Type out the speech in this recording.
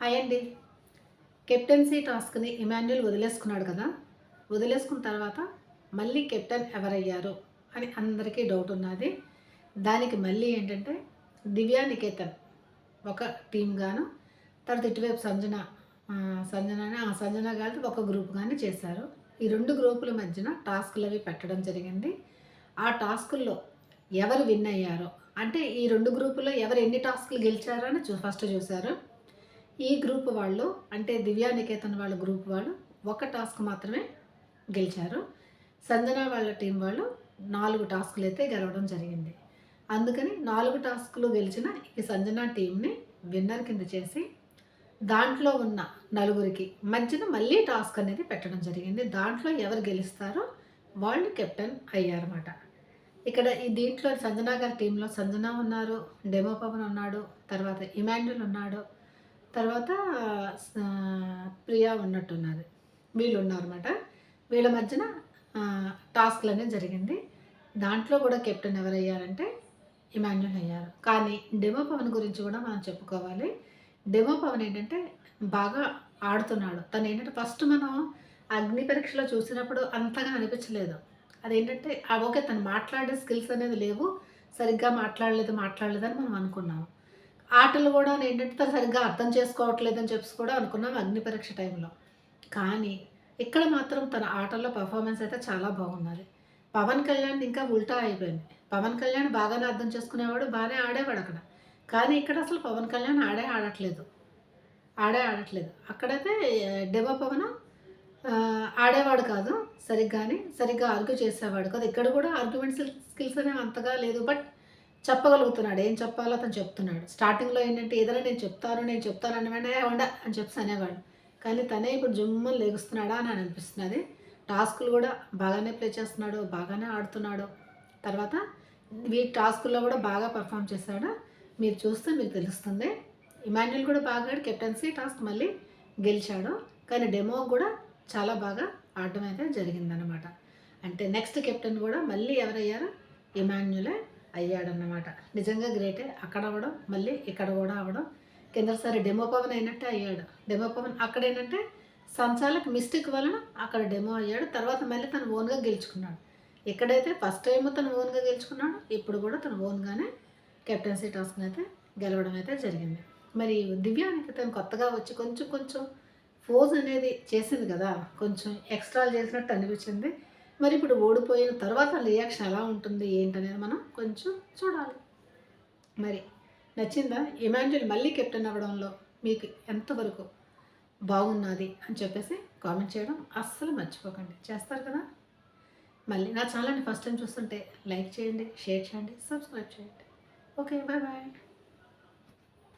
Hi అండి. Captaincy టాస్క్ని Emmanuel వదిలేసుకున్నాడు కదా. వదిలేసుకున్న తర్వాత మళ్ళీ కెప్టెన్ ఎవరయ్యారు అని అందరికీ డౌట్ ఉన్నది. దానికి మళ్ళీ ఏంటంటే దివ్యా నికేతన్ ఒక టీం గాను తర్వాత ఇటువైపు సంజన సంజన ఆ, సంజన గారి ఒక గ్రూప్ కానీ చేశారు. ఈ రెండు గ్రూపుల మధ్యన టాస్క్లు అవి పెట్టడం జరిగింది. ఆ టాస్కుల్లో ఎవరు విన్ అయ్యారో? అంటే ఈ రెండు గ్రూపుల్లో ఎవరు ఎన్ని టాస్క్లు గెలిచారో అని చూ ఫస్ట్ చూశారు. ఈ గ్రూప్ వాళ్ళు అంటే దివ్యా నికేతన్ వాళ్ళ గ్రూప్ వాళ్ళు ఒక టాస్క్ మాత్రమే గెలిచారు. సంజన వాళ్ళ టీం వాళ్ళు నాలుగు టాస్కులు అయితే గెలవడం జరిగింది. అందుకని నాలుగు టాస్కులు గెలిచిన ఈ సంజన టీంని విన్నర్ కింద చేసి దాంట్లో ఉన్న నలుగురికి మధ్యన మళ్ళీ టాస్క్ అనేది పెట్టడం జరిగింది. దాంట్లో ఎవరు గెలుస్తారో వాళ్ళు కెప్టెన్ అయ్యారన్నమాట. ఇక్కడ ఈ దీంట్లో సంజన గారి టీంలో సంజన ఉన్నారు డెమో పవన్ ఉన్నాడు తర్వాత ఇమాన్యుల్ ఉన్నాడు తర్వాత ప్రియా ఉన్నట్టున్నది వీళ్ళు ఉన్నారన్నమాట వీళ్ళ మధ్యన టాస్క్లు అనేది జరిగింది. దాంట్లో కూడా కెప్టెన్ ఎవరు అయ్యారంటే ఇమాన్యుల్ అయ్యారు. కానీ డెమో పవన్ గురించి కూడా మనం చెప్పుకోవాలి. డెమో పవన్ ఏంటంటే బాగా ఆడుతున్నాడు. తను ఏంటంటే ఫస్ట్ మనం అగ్ని పరీక్షలో చూసినప్పుడు అంతగా అనిపించలేదు. అదేంటంటే ఓకే తను మాట్లాడే స్కిల్స్ అనేది లేవు. సరిగ్గా మాట్లాడలేదు మాట్లాడలేదు అని మనం అనుకున్నాము. ఆటలు కూడా ఏంటంటే సరిగ్గా అర్థం చేసుకోవట్లేదని చెప్పి కూడా అనుకున్నాం అగ్ని పరీక్ష టైంలో. కానీ ఇక్కడ మాత్రం తన ఆటల్లో పర్ఫార్మెన్స్ అయితే చాలా బాగున్నది పవన్ కళ్యాణ్ ఇంకా ఉల్టా అయిపోయింది. పవన్ కళ్యాణ్ బాగానే అర్థం చేసుకునేవాడు బాగానే ఆడేవాడు అక్కడ. కానీ ఇక్కడ అసలు పవన్ కళ్యాణ్ ఆడే ఆడట్లేదు. ఆడే ఆడట్లేదు. అక్కడైతే డెబా పవన ఆడేవాడు కాదు సరిగ్గాని సరిగ్గా ఆర్గ్యూ చేసేవాడు కాదు. ఇక్కడ కూడా ఆర్గ్యుమెంట్ స్కిల్స్ అనేవి అంతగా లేదు. బట్ చెప్పగలుగుతున్నాడు. ఏం చెప్పాలో అతను చెప్తున్నాడు. స్టార్టింగ్లో ఏంటంటే ఏదైనా నేను చెప్తాను నేను చెప్తాను అని వెంటనే ఉండ అని చెప్పి అనేవాడు. కానీ తనే ఇప్పుడు జుమ్మని లేగుస్తున్నాడా అని అనిపిస్తున్నది. టాస్కులు కూడా బాగానే ప్లే చేస్తున్నాడు బాగానే ఆడుతున్నాడు. తర్వాత ఈ టాస్కుల్లో కూడా బాగా పర్ఫామ్ చేశాడు. మీరు చూస్తే మీకు తెలుస్తుంది. ఇమాన్యుల్ కూడా బాగా ఆడి కెప్టెన్సీ టాస్క్ మళ్ళీ గెలిచాడు. కానీ డెమో కూడా చాలా బాగా ఆడడం అయితే జరిగిందనమాట అంటే నెక్స్ట్ కెప్టెన్ కూడా మళ్ళీ ఎవరయ్యారు? ఇమాన్యులే అయ్యాడన్నమాట. నిజంగా గ్రేటే. అక్కడ అవ్వడం మళ్ళీ ఇక్కడ కూడా అవ్వడం. కిందసారి డెమో పవన్ అయినట్టే అయ్యాడు. డెమో పవన్ అక్కడ ఏంటంటే సంచాలక్ మిస్టేక్ వలన అక్కడ డెమో అయ్యాడు. తర్వాత మళ్ళీ తను ఓన్గా గెలుచుకున్నాడు. ఎక్కడైతే ఫస్ట్ టైం తను ఓన్గా గెలుచుకున్నాడు ఇప్పుడు కూడా తను ఓన్గానే కెప్టెన్సీ టాస్క్ అయితే గెలవడం అయితే జరిగింది. మరి దివ్యానికి తను కొత్తగా వచ్చి కొంచెం కొంచెం ఫోజ్ అనేది చేసింది కదా. కొంచెం ఎక్స్ట్రాలు చేసినట్టు అనిపించింది. మరి ఇప్పుడు ఓడిపోయిన తర్వాత రియాక్షన్ ఎలా ఉంటుంది ఏంటనేది మనం కొంచెం చూడాలి. మరి నచ్చిందా? ఇమాన్యుల్ మళ్ళీ కెప్టెన్ అవ్వడంలో మీకు ఎంతవరకు బాగున్నది అని చెప్పేసి కామెంట్ చేయడం అస్సలు మర్చిపోకండి. చేస్తారు కదా? మళ్ళీ నా ఛానల్ని ఫస్ట్ టైం చూస్తుంటే లైక్ చేయండి షేర్ చేయండి సబ్స్క్రైబ్ చేయండి. Okay bye bye.